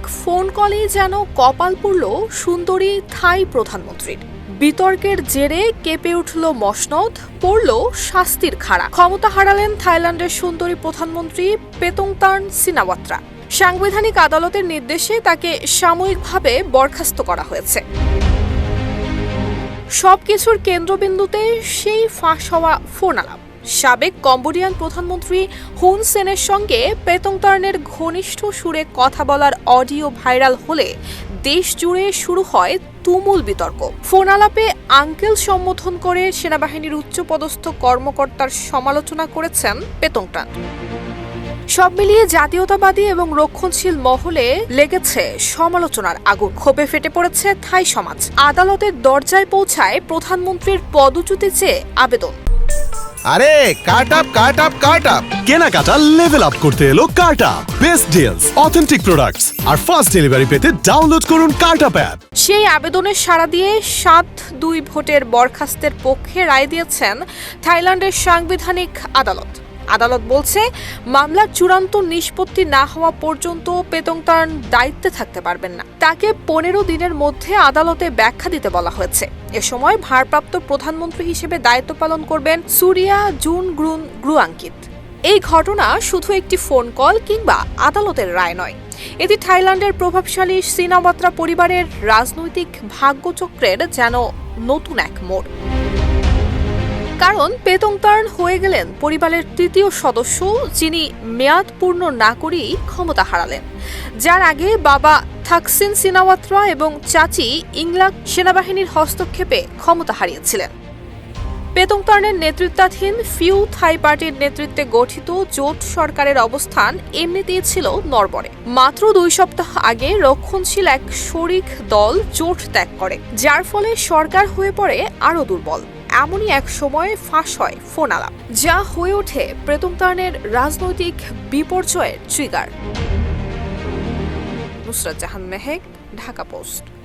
এক ফোন কলেই যেন কপাল পড়ল সুন্দরী থাই প্রধানমন্ত্রীর। বিতর্কের জেরে কেঁপে উঠল মসনদ, পড়ল শাস্তির খাড়া। ক্ষমতা হারালেন থাইল্যান্ডের সুন্দরী প্রধানমন্ত্রী পেতংতার্ন সিনাওয়াত্রা। সাংবিধানিক আদালতের নির্দেশে তাকে সাময়িকভাবে বরখাস্ত করা হয়েছে। সবকিছুর কেন্দ্রবিন্দুতে সেই ফাঁস হওয়া ফোন আলাপ। সাবেক কম্বোডিয়ান প্রধানমন্ত্রী হুন সেনের সঙ্গে পেতংতার্নের ঘনিষ্ঠ সুরে কথা বলার অডিও ভাইরাল হলে দেশ জুড়ে শুরু হয় তুমুল বিতর্ক। ফোন আলাপে আঙ্কেল সম্বোধন করে সেনাবাহিনীর উচ্চপদস্থ কর্মকর্তার সমালোচনা করেছেন পেতংটান সব মিলিয়ে জাতীয়তাবাদী এবং রক্ষণশীল মহলে লেগেছে সমালোচনার আগুন। ক্ষোভে ফেটে পড়েছে থাই সমাজ। আদালতের দরজায় পৌঁছায় প্রধানমন্ত্রীর পদচ্যুতি চেয়ে আবেদন। আরে cut up cut up cut up. কেনাকাটা লেভেল আপ করতে এলো কার্টা বেস্ট ডিলস অথেন্টিক প্রোডাক্টস আর ফাস্ট ডেলিভারি পেতে ডাউনলোড করুন কার্টা অ্যাপ সেই আবেদনের সাড়া দিয়ে সাত দুই ভোটের বরখাস্তের পক্ষে রায় দিয়েছেন থাইল্যান্ডের সাংবিধানিক আদালত। আদালত বলছে, মামলার চূড়ান্ত নিষ্পত্তি না হওয়া পর্যন্ত পেতংতার্ন দায়িত্বে থাকতে পারবেন না। তাকে পনেরো দিনের মধ্যে আদালতে ব্যাখ্যা দিতে বলা হয়েছে। এ সময় ভারপ্রাপ্ত প্রধানমন্ত্রী হিসেবে দায়িত্ব পালন করবেন সুরিয়া জুন গ্রুন গ্রুয়াঙ্কিত। এই ঘটনা শুধু একটি ফোন কল কিংবা আদালতের রায় নয়। এটি থাইল্যান্ডের প্রভাবশালী সিনাবাত্রা পরিবারের রাজনৈতিক ভাগ্যচক্রের যেন নতুন এক মোড়। কারণ পেতংতার্ন হয়ে গেলেন পরিবারের তৃতীয় সদস্য, যিনি মেয়াদ পূর্ণ না করেই ক্ষমতা হারালেন। যার আগে বাবা থাকসিন সিনাওয়াত্রা এবং চাচি ইংলাক সেনাবাহিনীর হস্তক্ষেপে ক্ষমতা হারিয়েছিলেন। পেতংতার্নের নেতৃত্বাধীন ফিউ থাই পার্টির নেতৃত্বে গঠিত জোট সরকারের অবস্থান এমনিতেই ছিল নরবরে মাত্র দুই সপ্তাহ আগে রক্ষণশীল এক শরিক দল জোট ত্যাগ করে, যার ফলে সরকার হয়ে পড়ে আরও দুর্বল। এমনই এক সময়ে ফাঁস হয় ফোন আলাপ যা হয়ে ওঠে প্রেতম তারানের রাজনৈতিক বিপর্যয়ের ট্রিগার নুসরাত জাহান মেহেক, ঢাকা পোস্ট।